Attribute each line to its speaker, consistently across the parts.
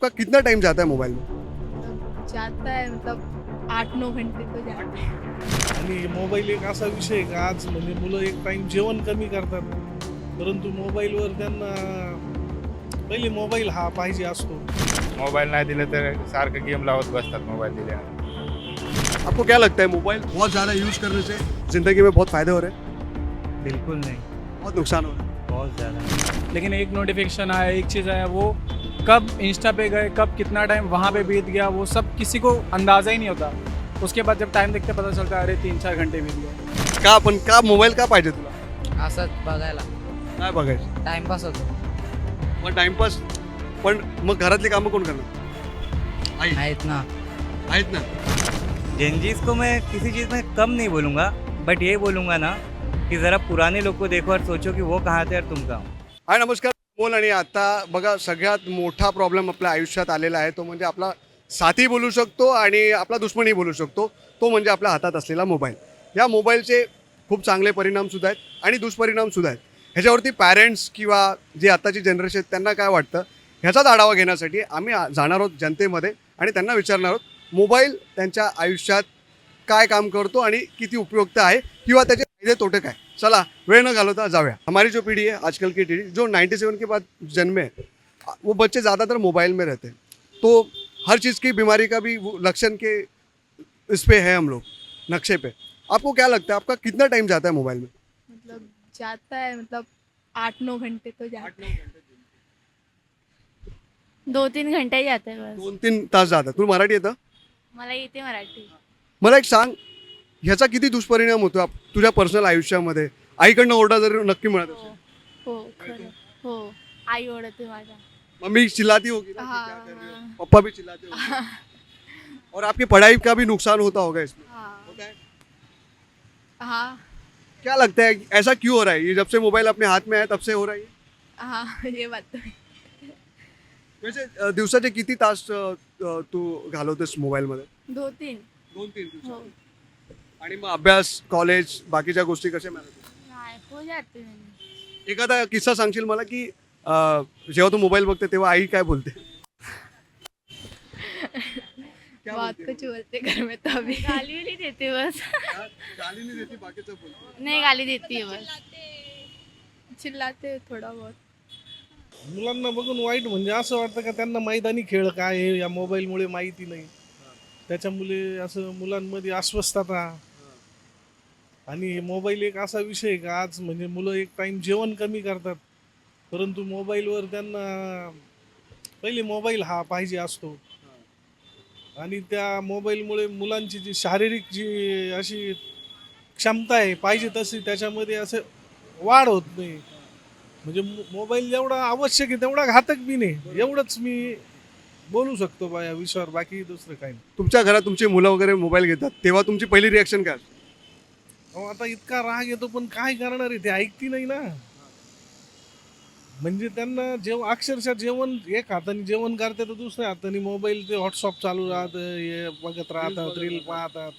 Speaker 1: आपका कितना टाइम जाता है मोबाइल में?
Speaker 2: जाता है मतलब आठ नौ घंटे तो जाते हैं।
Speaker 3: आणि मोबाईल एक असा विषय आहे का आज म्हणजे मुलं एक टाइम जेवण कमी करतात. परंतु मोबाईलवर त्यांना पहिले मोबाईल हा पाहिजे असतो.
Speaker 4: मोबाईल नाही दिलं तर सारखं गेम लावत बसतात मोबाईल दिल्यानंतर
Speaker 1: आपको क्या लगता है मोबाइल बहुत ज़्यादा यूज करने से ज़िंदगी में बहुत फायदे हो रहे हैं?
Speaker 5: बिल्कुल नहीं।
Speaker 1: बहुत नुकसान हो रहा है।
Speaker 5: बहुत ज़्यादा।
Speaker 6: लेकिन एक नोटिफिकेशन आया एक चीज़ आया वो कब इंस्टा पे गए कब कितना टाइम वहाँ पे बीत गया वो सब किसी को अंदाज़ा ही नहीं होता। उसके बाद जब टाइम देखते पता चलता है अरे तीन चार घंटे बीत गए।
Speaker 1: का पण का मोबाईल का पाहिजे तुला?
Speaker 7: असंच बघायला.
Speaker 1: काय बघायचं?
Speaker 7: टाइमपास होतो.
Speaker 1: मग टाइमपास पण मग घरातली कामं कोण करणार? आई.
Speaker 7: आहेत ना.
Speaker 1: आहेत ना.
Speaker 5: जेनजीज को मैं किसी चीज़ में कम नहीं बोलूँगा बट ये बोलूँगा ना कि ज़रा पुराने लोग को देखो और सोचो कि वो कहाँ थे और तुम कहाँ हो.
Speaker 1: हाय नमस्कार. बोल आणि आता बघा सगळ्यात मोठा प्रॉब्लेम आपल्या आयुष्यात आलेला आहे. तो म्हणजे आपला साथी बोलू शकतो आणि आपला दुश्मनही बोलू शकतो. तो म्हणजे आपल्या हातात असलेला मोबाईल या मोबाईलचे खूप चांगले परिणामसुद्धा आहेत आणि दुष्परिणामसुद्धा आहेत. ह्याच्यावरती पॅरेंट्स किंवा जे आत्ताची जनरेशन आहेत त्यांना काय वाटतं? ह्याचाच आढावा घेण्यासाठी आम्ही जाणार आहोत जनतेमध्ये आणि त्यांना विचारणार आहोत मोबाईल त्यांच्या आयुष्यात काय काम करतो आणि किती उपयुक्त आहे किंवा त्याचे फ़ायदे तोटे काय चला वेळ न घालवता जाऊया. हमारी जो पीढ़ी है आजकल की पीढ़ी जो 97 के बाद जन्मे हैं, वो बच्चे ज़्यादातर मोबाइल में रहते हैं. तो हर चीज़ की बीमारी का भी वो लक्षण के इस पे है हम लोग नक्शे पे. आपको क्या लगता है आपका कितना टाइम जाता है मोबाइल में?
Speaker 2: मतलब जाता है मतलब आठ नौ घंटे तो जाते हैं.
Speaker 8: दो तीन घंटे जाते बस.
Speaker 1: दोन तीन तास जातात तुला मराठी येतं
Speaker 8: मला येते मराठी.
Speaker 1: मला एक सांग ह्याचा किती दुष्परिणाम होतो आप तुझ्या पर्सनल आयुष्यामध्ये? आईकडनं ओरडा जर नक्की मिळत
Speaker 8: हो
Speaker 1: असेल.
Speaker 8: हो खरं. हो आई ओढते माझ्या.
Speaker 1: मम्मी चिल्लाती होगी ना कि
Speaker 8: हाँ,
Speaker 1: क्या कर रही हो?
Speaker 8: हाँ।
Speaker 1: पप्पा भी चिल्लाते होंगे. और आपकी पढ़ाई का भी नुकसान होता होगा इसमें
Speaker 8: हाँ.
Speaker 1: होता है?
Speaker 8: हाँ.
Speaker 1: क्या लगता है ऐसा क्यों हो रहा है? ये जब से मोबाइल अपने हाथ में आया तब से हो रहा है ये?
Speaker 8: हाँ
Speaker 2: ये बात तो है.
Speaker 1: वैसे अ, दिवसाचे किती तास अ, अ, तू घालवतेस मोबाईलमध्ये
Speaker 8: दो तीन
Speaker 1: दोन तीन
Speaker 8: हो.
Speaker 1: आणि मग अभ्यास कॉलेज बाकीच्या गोष्टी कशा मॅनेज
Speaker 8: नाही हो जाते मी
Speaker 1: एखादा किस्सा सांगशील मला की अ, जेव्हा तू मोबाईल बघते तेव्हा आई काय बोलते? क्या
Speaker 2: बहुत
Speaker 1: बोलते
Speaker 2: कुछ बोलते घर में तो अभी
Speaker 8: गाली वाली देते बस.
Speaker 1: गाली नाही देते बाकीचं बोलते.
Speaker 8: नाही गाली देते बस.
Speaker 2: चिल्लाते थोड़ा बहुत.
Speaker 3: मुलांना बघून वाईट म्हणजे असं वाटतं का त्यांना मैदानी खेळ काय आहे? या मोबाईलमुळे माहिती नाही. त्याच्यामुळे असं मुलांमध्ये अस्वस्थता आणि मोबाईल एक असा विषय आहे का आज म्हणजे मुलं एक टाईम जेवण कमी करतात. परंतु मोबाईलवर त्यांना पहिले मोबाईल हा पाहिजे असतो. आणि त्या मोबाईलमुळे मुलांची जी शारीरिक जी अशी क्षमता आहे पाहिजे तशी त्याच्यामध्ये असं वाढ होत नाही. म्हणजे मोबाईल जेवढा आवश्यक आहे तेवढा घातक बी नाही. एवढंच मी बोलू शकतो बा या विषयावर बाकी दुसरं काही नाही.
Speaker 1: तुमच्या घरात तुमची मुलं वगैरे मोबाईल घेतात तेव्हा तुमची पहिली रिॲक्शन काय?
Speaker 3: अहो, आता इतका राग येतो पण काय करणार आहे? ते ऐकती नाही ना. म्हणजे त्यांना जेव अक्षरशः जेवण एक हाताने जेवण करते तर दुसऱ्या हाताने मोबाईल ते व्हॉट्सअप चालू राहतं हे बघत राहतात रील पाहतात.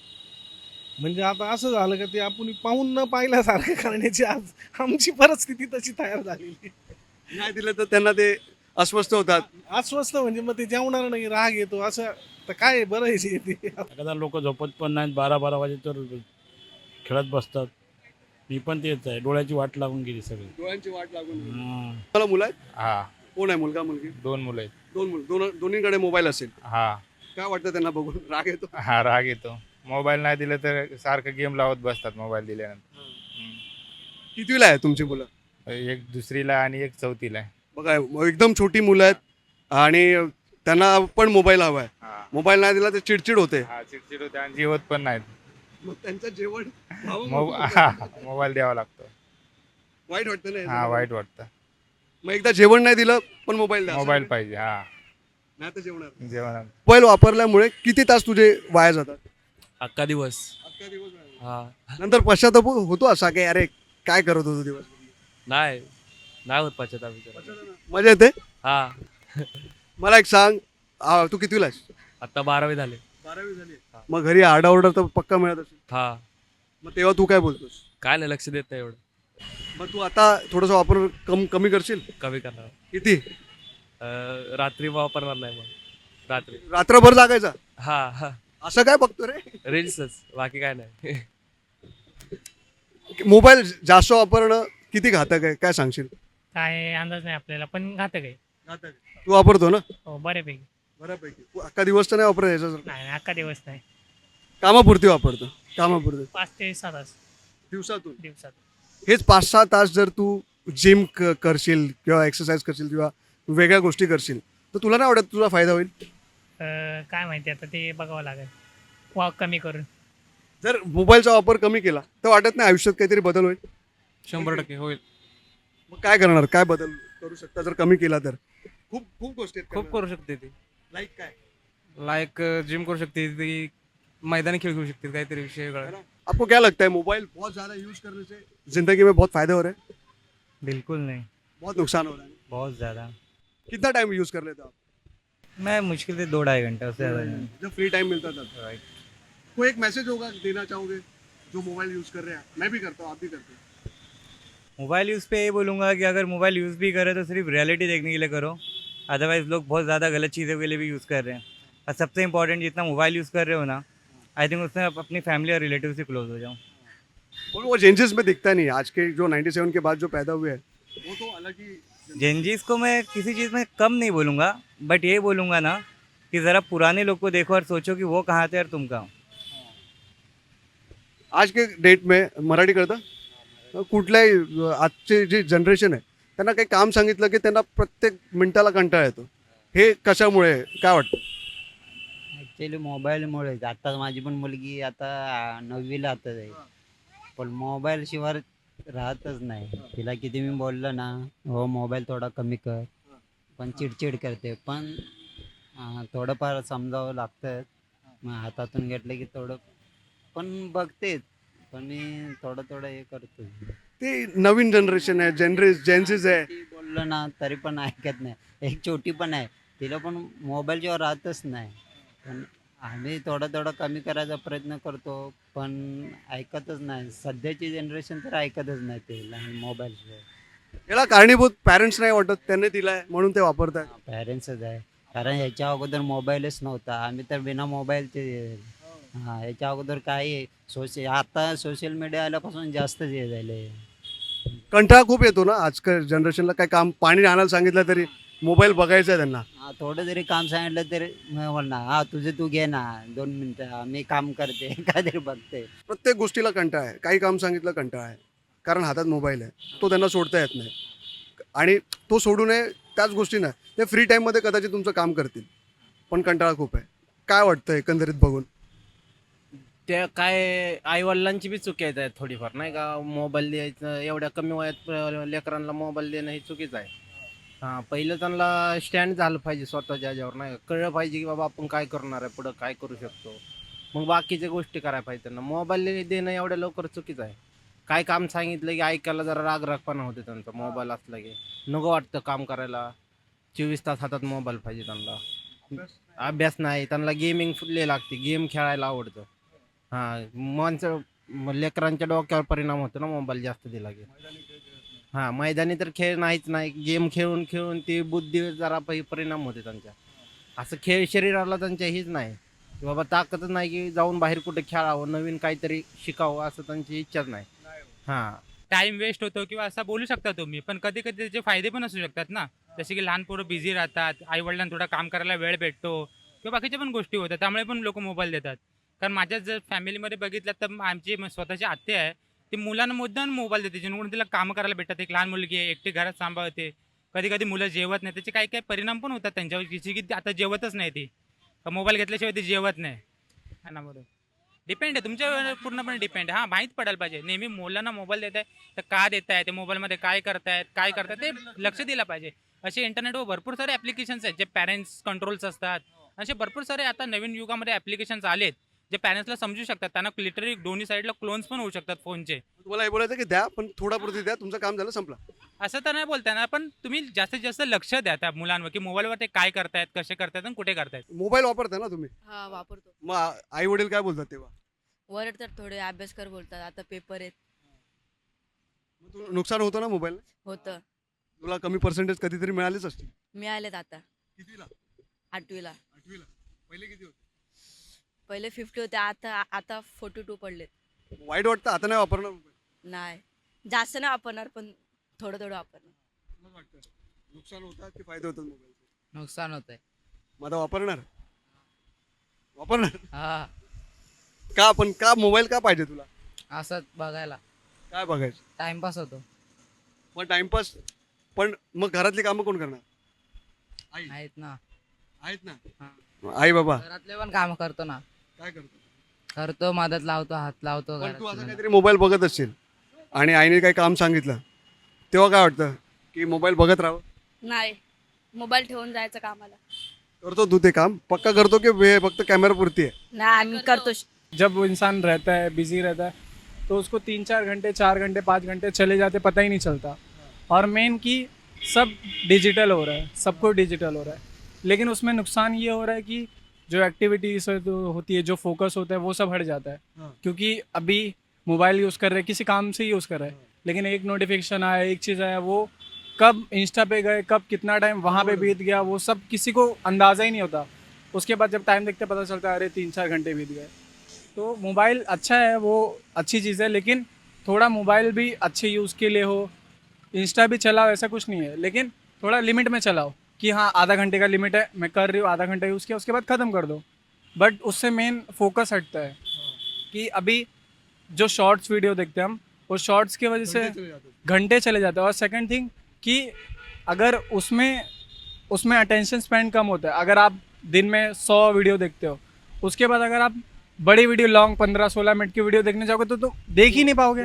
Speaker 3: म्हणजे आता असं झालं का ते आपण पाहून न पाहिल्यासारखं करण्याची आज आमची परिस्थिती तशी तयार झालेली
Speaker 1: नाही दिलं तर त्यांना ते अस्वस्थ होतात.
Speaker 3: अस्वस्थ म्हणजे मग ते जेवणार नाही राग येतो असं. तर काय आहे, बरं आहे ते.
Speaker 9: एखादा लोक झोपत पण नाहीत बारा बारा वाजे तर खेळत बसतात. मी पण तेच आहे. डोळ्याची वाट लागून गेली सगळी.
Speaker 1: डोळ्यांची वाट लागून गेली.
Speaker 9: हम्म.
Speaker 1: मला मुलं आहेत?
Speaker 4: हा.
Speaker 1: कोण आहे मुलगा मुलगी?
Speaker 4: दोन मुलं आहेत.
Speaker 1: दोन मुलं. दोन दोन्हीकडे मोबाईल असेल.
Speaker 4: हा.
Speaker 1: काय वाटतं त्यांना बघून? राग येतो?
Speaker 4: हा राग येतो. मोबाईल नाही दिलं तर सारखं गेम लावत बसतात मोबाईल दिल्यानंतर.
Speaker 1: कितवीला आहे तुमची मुलं?
Speaker 4: एक दुसरीला आणि एक चौथीला आहे.
Speaker 1: बघा एकदम छोटी मुलं आहेत आणि त्यांना पण मोबाईल हवा आहे.
Speaker 4: हा.
Speaker 1: मोबाईल नाही दिला तर चिडचिड होते.
Speaker 4: हा चिडचिड होते आणि जेवत पण नाहीत.
Speaker 1: मग त्यांचं जेवण म्हणून
Speaker 4: हा, मोबाईल द्यावा लागतो.
Speaker 1: वाईट वाटतं
Speaker 4: हा
Speaker 1: ना
Speaker 4: वाईट वाटतं.
Speaker 1: मग एकदा जेवण नाही दिलं पण मोबाईल द्या.
Speaker 4: मोबाईल पाहिजे हा.
Speaker 1: नाही तर जेवणार.
Speaker 4: जेवण
Speaker 1: मोबाईल वापरल्यामुळे किती तास तुझे वाया जातात?
Speaker 5: अक्का दिवस.
Speaker 1: अख्खा दिवस वाया
Speaker 5: हा.
Speaker 1: नंतर पश्चाताप होतो असा की अरे काय करत होतो दिवस?
Speaker 5: नाही. नाही होत पश्चाताप
Speaker 1: मजा येते?
Speaker 5: हा.
Speaker 1: मला एक सांग. आ, तू कितवीला आहेस?
Speaker 5: आता बारावी झाले.
Speaker 1: बारावी झाली. मग घरी आरडाओरडा तर पक्का मिळत असेल.
Speaker 5: हा.
Speaker 1: मग तेव्हा तू काय बोलतोस?
Speaker 5: काय नाही लक्ष देत नाही एवढं.
Speaker 1: मग तू आता थोडासा वापर कम कमी करशील?
Speaker 5: कमी करणार.
Speaker 1: किती?
Speaker 5: अं, रात्री वापरणार नाही मग. रात्री.
Speaker 1: रात्रभर जागायचा?
Speaker 5: हा. हा
Speaker 1: असं काय बघतो रे?
Speaker 5: रील्सच. बाकी काय नाही.
Speaker 1: मोबाईल जास्त वापरणं किती घातक आहे? काय सांगशील?
Speaker 7: काय अंदाज नाही आपल्याला पण घातक आहे.
Speaker 1: तू वापरतो ना?
Speaker 7: हो बऱ्यापैकी.
Speaker 1: बऱ्यापैकी. तू अख्खा दिवस तर नाही वापरत याचा
Speaker 7: नाही नाही, अख्खा दिवस नाही.
Speaker 1: कामापुरती वापरतो. कामापुरती.
Speaker 7: पाच ते सहा तास.
Speaker 1: दिवसातून?
Speaker 7: दिवसात.
Speaker 1: हेच पाच सहा तास जर तू जिम करशील किंवा एक्सरसाइज करशील किंवा वेगळ्या गोष्टी करशील तर तुला नाही वाटत तुझा फायदा होईल?
Speaker 7: अं, काय माहिती आता ते बघावं लागेल. वॉक कमी करून.
Speaker 1: जर मोबाईलचा वापर कमी केला तर वाटत नाही आयुष्यात काहीतरी बदल होईल?
Speaker 6: शंभर टक्के होईल.
Speaker 1: मग काय करणार? काय बदल करू शकता? जर कमी केला तर. खूप खूप गोष्टी आहेत
Speaker 6: खूप करू शकते ती.
Speaker 1: लाईक काय?
Speaker 6: लाईक जिम करू शकते ती. मैदानी खेल खेळू शकते काहीतरी विषय वेगळा
Speaker 1: आपको क्या लगता है मोबाइल बहुत ज़्यादा यूज़ करने से ज़िंदगी में बहुत फ़ायदे हो रहे हैं?
Speaker 5: बिल्कुल नहीं।
Speaker 1: बहुत नुकसान हो रहा है।
Speaker 5: बहुत ज़्यादा।
Speaker 1: कितना टाइम यूज़ कर लेते हो आप?
Speaker 5: मैं मुश्किल से दो ढाई घंटे उससे ज़्यादा नहीं।
Speaker 1: जब फ्री टाइम मिलता था
Speaker 5: Right.
Speaker 1: कोई एक मैसेज होगा देना चाहोगे जो मोबाइल यूज़ कर रहे हैं मैं भी करता हूँ आप भी करते हैं।
Speaker 5: मोबाइल यूज़ पे ये बोलूँगा कि अगर मोबाइल यूज़ भी करे तो सिर्फ़ रियलिटी देखने के लिए करो। अदरवाइज़ लोग बहुत ज़्यादा गलत चीज़ों के लिए भी यूज़ कर रहे हैं। और सबसे इंपॉर्टेंट जितना मोबाइल यूज़ कर रहे हो ना आई थिंक आप अपनी फैमिली और रिलेटिव से क्लोज हो जाओ।
Speaker 1: और वो चेंजेस में दिखता नहीं आज के जो 97 के बाद जो पैदा हुए हैं वो तो अलग ही
Speaker 5: जेनजीज को मैं किसी चीज़ में कम नहीं बोलूँगा बट ये बोलूँगा ना कि ज़रा पुराने लोग को देखो और सोचो कि वो कहाँ थे और तुम कहाँ
Speaker 1: आज के डेट में मराठी करता कुठल्याही आजचे जे जनरेशन आहे त्यांना काही काम सांगितलं की त्यांना प्रत्येक मिनिटाला कंटाळा येतो. हे कशामुळे? काय वाटतं?
Speaker 10: ॲक्च्युली मोबाईलमुळेच. आता माझी पण मुलगी आता नववीला आता जाईल पण मोबाईल शिवाय राहतच नाही. तिला किती मी बोललो ना हो मोबाईल थोडा कमी कर. पण चिडचिड करते. पण थोडंफार समजावं लागतं. मग हातातून घेतलं की थोडं पण बघतेच पण मी थोडं थोडं हे करतो
Speaker 1: ते नवीन जनरेशन आहे जनरेस जेन्सीज आहे.
Speaker 10: ती बोललो ना तरी पण ऐकत नाही. एक छोटी पण आहे. तिला पण मोबाईलशिवाय राहतच नाही. पण आम्ही थोडं थोडं कमी करायचा प्रयत्न करतो पण ऐकतच नाही. सध्याची जनरेशन तर ऐकतच नाही ते लहान मोबाईलशिवाय.
Speaker 1: याला कारणीभूत पॅरेंट्स नाही वाटत? त्यांनी दिलाय म्हणून ते वापरताय
Speaker 10: पॅरेंट्सच आहे. कारण याच्या अगोदर मोबाईलच नव्हता. आम्ही तर बिना मोबाईलचे हां याच्या अगोदर काय सोशल आता सोशल मीडिया आल्यापासून जास्त हे झाले
Speaker 1: कंटाळा खूप येतो ना? आजकाल जनरेशनला काय काम पाणी आणायला सांगितलं तरी. मोबाईल बघायचा आहे त्यांना.
Speaker 10: हा थोडं जरी काम सांगितलं तरी मी बोलणार हा तुझे तू घे ना दोन मिनटं मी काम करते काहीतरी बघते.
Speaker 1: प्रत्येक गोष्टीला कंटाळा आहे. काही काम सांगितलं कंटाळा आहे. कारण हातात मोबाईल आहे. तो त्यांना सोडता येत नाही. आणि तो सोडू नये त्याच गोष्टी नाही. ते फ्री टाईममध्ये कदाचित तुमचं काम करतील. पण कंटाळा खूप आहे. काय वाटतं एकंदरीत बघून?
Speaker 11: त्या काय आईवडिलांची बी चुकी आहेत थोडीफार नाही का? मोबाईल द्यायचं एवढ्या कमी वयात अं, लेकरांना मोबाईल देणं ही चुकीचं आहे. हां पहिलं त्यांना स्टँड झालं पाहिजे स्वतःच्या ह्याच्यावर नाही का? कळलं पाहिजे की बाबा आपण काय करणार आहे पुढं काय करू शकतो. मग बाकीच्या गोष्टी करायला पाहिजे त्यांना. मोबाईल देणं एवढ्या लवकर चुकीचं आहे. काय काम सांगितलं की ऐकायला जरा रागरागपणा होते त्यांचा मोबाईल असला की. नको वाटतं काम करायला. चोवीस तास हातात मोबाईल पाहिजे त्यांना. अभ्यास नाही त्यांना गेमिंग फुटले लागते. गेम खेळायला आवडतं. हां माणसं लेकरांच्या डोक्यावर परिणाम होतो ना मोबाईल जास्त दिला की. हा मैदानी तर खेळ नाहीच नाही गेम खेळून खेळून ती बुद्धी जरा पहि- परिणाम होते त्यांच्या. असं खेळ शरीराला त्यांच्या हीच नाही. की बाबा ताकदच नाही की जाऊन बाहेर कुठे खेळावं नवीन काहीतरी शिकावं असं त्यांची इच्छाच नाही. हां.
Speaker 7: टाइम वेस्ट होतो किंवा असं बोलू शकता तुम्ही पण कधी कधी त्याचे फायदे पण असू शकतात ना. जसे की लहान पोरं बिझी राहतात आई वडिलांना थोडा काम करायला वेळ भेटतो किंवा बाकीच्या पण गोष्टी होतात त्यामुळे पण लोक मोबाईल देतात. कारण माझ्या जर फॅमिलीमध्ये बघितलं तर आमची म- स्वतःची आत्या आहे ती मुलांना मुद्दाम मोबाईल देते जेणेकरून तिला कामं करायला भेटतात. एक लहान मुलगी आहे एकटी घरात सांभाळते. कधी कधी मुलं जेवत नाही त्याचे काही काही परिणाम पण होतात त्यांच्यावर. जिची की आता जेवतच नाही ती. मोबाईल घेतल्याशिवाय ती जेवत नाही. हा ना बरोबर. डिपेंड आहे तुमच्यावर पूर्णपणे डिपेंड आहे. हां माहीत पडायला पाहिजे. नेहमी मुलांना मोबाईल देत आहे तर का देत आहे ते मोबाईलमध्ये काय करतायत काय करतायत ते लक्ष दिलं पाहिजे. असे इंटरनेटवर भरपूर सारे ॲप्लिकेशन्स आहेत जे पॅरेंट्स कंट्रोल्स असतात. असे भरपूर सारे आता नवीन युगामध्ये ॲप्लिकेशन्स आलेत. जे पॅरेंट्सला समजू शकतात त्यांना लिटरली दोन्ही साईडला क्लोन्स पण होऊ शकतात फोनचे.
Speaker 1: तुम्हाला हे बोलायचं की द्या पण थोडा पुरती द्या तुमचं काम झालं संपलं.
Speaker 7: असं तर नाही बोलता येणार पण तुम्ही जास्तीत जास्त लक्ष द्या त्या मुलांवर की मोबाईलवर ते काय करतायत कसे करतायत आणि कुठे करतायत.
Speaker 1: मोबाईल वापरता ना तुम्ही?
Speaker 2: हा वापरतो.
Speaker 1: मग आई वडील काय बोलतात तेव्हा?
Speaker 2: वरड तर थोडे अभ्यास कर बोलतात आता पेपर आहेत.
Speaker 1: मग तुला नुकसान होतं ना मोबाईल
Speaker 2: होतं.
Speaker 1: तुला कमी पर्सेंटेज कधीतरी मिळालेच असतील.
Speaker 2: मिळालेत आता.
Speaker 1: कितीला?
Speaker 2: आठवीला.
Speaker 1: आठवीला. पहिले किती होते?
Speaker 2: पहिले फिफ्टी होते आता आता फोर्टी टू पडलेत.
Speaker 1: वाईट वाटतं आता नाही वापरणार
Speaker 2: नाही. जास्त नाही वापरणार पण थोडं थोडं वापरणार.
Speaker 1: वाटतं. नुकसान होतात की फायदे होतात मोबाईलचे?
Speaker 5: नुकसान होत आहे
Speaker 1: मग आता वापरणार? वापरणार?
Speaker 5: हा.
Speaker 1: का पण का मोबाईल का पाहिजे तुला?
Speaker 5: असंच बघायला.
Speaker 1: काय बघायचं?
Speaker 5: टाइमपास होतो.
Speaker 1: मग टाइमपास पण मग घरातली कामं कोण करणार? आई.
Speaker 5: आहेत ना.
Speaker 1: आहेत ना? आई बाबा.
Speaker 5: घरातले पण काम करतो ना.
Speaker 1: काय करतो?
Speaker 5: करतो मदत लावतो हात लावतो
Speaker 1: पण तू असं काहीतरी मोबाईल बघत असशील आणि आईने काही काम सांगितलं तेव्हा काय वाटतं की मोबाईल बघत राहावं?
Speaker 8: नाही मोबाईल ठेवून जायचं कामाला.
Speaker 1: करतो तू ते काम? पक्का करतो की वे फक्त कॅमेरा पुरती आहे?
Speaker 8: नाही आम्ही करतो.
Speaker 6: जब वो इंसान रहता है बिजी रहता है तो उसको तीन चार घंटे चार घंटे पाँच घंटे चले जाते पता ही नहीं चलता। और मेन की सब डिजिटल हो रहा है सब कुछ डिजिटल हो रहा है। लेकिन उसमें नुकसान ये हो रहा है कि जो एक्टिविटीज़ होती है जो फोकस होता है वो सब हट जाता है।
Speaker 1: हाँ।
Speaker 6: क्योंकि अभी मोबाइल यूज़ कर रहे हैं किसी काम से यूज़ कर रहे। हैं। लेकिन एक नोटिफिकेशन आया एक चीज़ आया वो कब इंस्टा पे गए कब कितना टाइम वहाँ पे बीत गया वो सब किसी को अंदाज़ा ही नहीं होता। उसके बाद जब टाइम देखते पता चलता है अरे तीन चार घंटे बीत गए। तो मोबाइल अच्छा है वो अच्छी चीज़ है लेकिन थोड़ा मोबाइल भी अच्छे यूज़ के लिए हो इंस्टा भी चलाओ ऐसा कुछ नहीं है। लेकिन थोड़ा लिमिट में चलाओ। कि हाँ आधा घंटे का लिमिट है मैं कर रही हूँ आधा घंटा यूज़ किया उसके बाद ख़त्म कर दो। बट उससे मेन फोकस हटता है कि अभी जो शॉर्ट्स वीडियो देखते हैं हम वो शॉर्ट्स की वजह से घंटे चले जाते हैं। और सेकंड थिंग कि अगर उसमें उसमें अटेंशन स्पेंड कम होता है अगर आप दिन में सौ वीडियो देखते हो उसके बाद अगर आप बड़ी वीडियो लॉन्ग पंद्रह सोलह मिनट की वीडियो देखने जाओगे तो तुम देख ही नहीं पाओगे।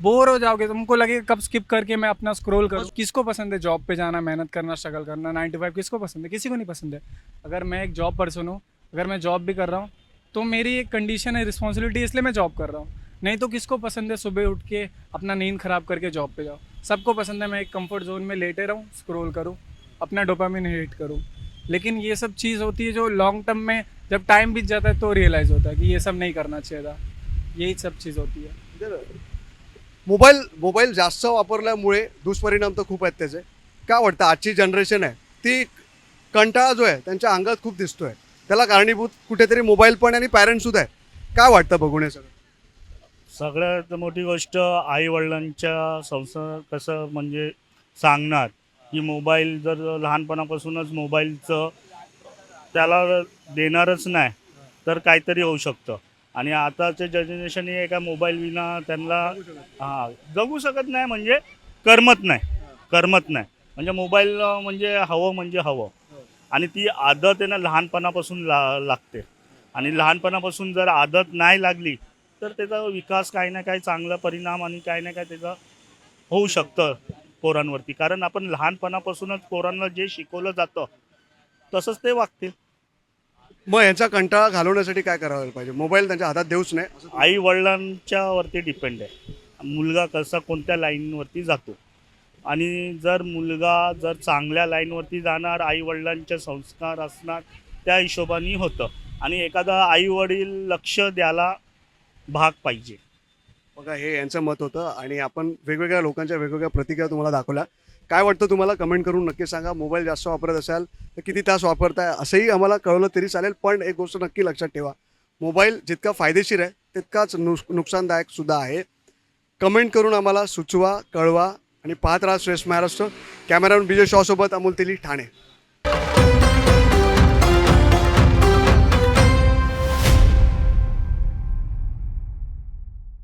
Speaker 6: बोर हो जाओगे तुमको लगेगा कब स्किप करके मैं अपना स्क्रोल करूँ। किसको पसंद है जॉब पे जाना मेहनत करना स्ट्रगल करना नाइन टू फाइव किसको पसंद है? किसी को नहीं पसंद है। अगर मैं एक जॉब पर्सन हूँ अगर मैं जॉब भी कर रहा हूँ तो मेरी एक कंडीशन है रिस्पॉन्सिबिलिटी इसलिए मैं जॉब कर रहा हूँ। नहीं तो किसको पसंद है सुबह उठ के अपना नींद खराब करके जॉब पे जाओ। सबको पसंद है मैं एक कंफर्ट जोन में लेटे रहूँ स्क्रोल करूँ अपना डोपामिन हिट करूँ। लेकिन ये सब चीज़ होती है जो लॉन्ग टर्म में जब टाइम बीत जाता है तो रियलाइज़ होता है कि ये सब नहीं करना चाहिए था। यही सब चीज़ होती है।
Speaker 1: मोबाईल मोबाईल जास्त वापरल्यामुळे दुष्परिणाम तर खूप आहेत त्याचे. काय वाटतं? आजची जनरेशन आहे ती कंटाळा जो आहे त्यांच्या अंगात खूप दिसतो आहे त्याला कारणीभूत कुठेतरी मोबाईल पण आणि पॅरेंट्ससुद्धा आहे काय वाटतं बघून हे सगळं?
Speaker 9: सगळ्यात मोठी गोष्ट आई वडिलांच्या संसार कसं म्हणजे सांगणार की मोबाईल जर लहानपणापासूनच मोबाईलचं त्याला देणारच नाही तर काहीतरी होऊ शकतं. आणि आताचे जनरेशन हे एका मोबाईल विना त्यांना हां जगू शकत नाही म्हणजे करमत नाही. करमत नाही. म्हणजे मोबाईल म्हणजे हवं म्हणजे हवं. आणि ती आदत आहे ना लहानपणापासून ला लागते. आणि लहानपणापासून जर आदत नाही लागली तर त्याचा विकास काही ना काही चांगला परिणाम आणि काही ना काही त्याचा होऊ शकतं पोरांवरती. कारण आपण लहानपणापासूनच पोरांना जे शिकवलं जातं तसंच ते वागतील.
Speaker 1: मग यांचा कंटाळा घालवण्यासाठी काय करायला पाहिजे? मोबाईल त्यांच्या हातात देऊच नाही.
Speaker 9: आई वडिलांच्या वरती डिपेंड आहे. मुलगा कसा कोणत्या लाईनवरती जातो? आणि जर मुलगा जर चांगल्या लाईनवरती जाणार आई वडिलांचे संस्कार असणार त्या हिशोबाने होतं. आणि एखादा आई वडील लक्ष द्यायला भाग पाहिजे.
Speaker 1: बघा हे यांचं मत होतं आणि आपण वेगवेगळ्या लोकांच्या वेगवेगळ्या प्रतिक्रिया तुम्हाला दाखवल्या. काय वाटतं तुम्हाला? कमेंट करून नक्की सांगा. मोबाईल जास्त वापरत असाल तर किती तास वापरताय? असंही आम्हाला कळवलं तरी चालेल पण एक गोष्ट नक्की लक्षात ठेवा. मोबाईल जितका फायदेशीर आहे तितकाच नुस नुकसानदायक सुद्धा आहे. कमेंट करून आम्हाला सुचवा कळवा आणि पाहत राहा श्रेष्ठ महाराष्ट्र. कॅमेरामॅन विजय शॉसोबत अमोल तेली ठाणे.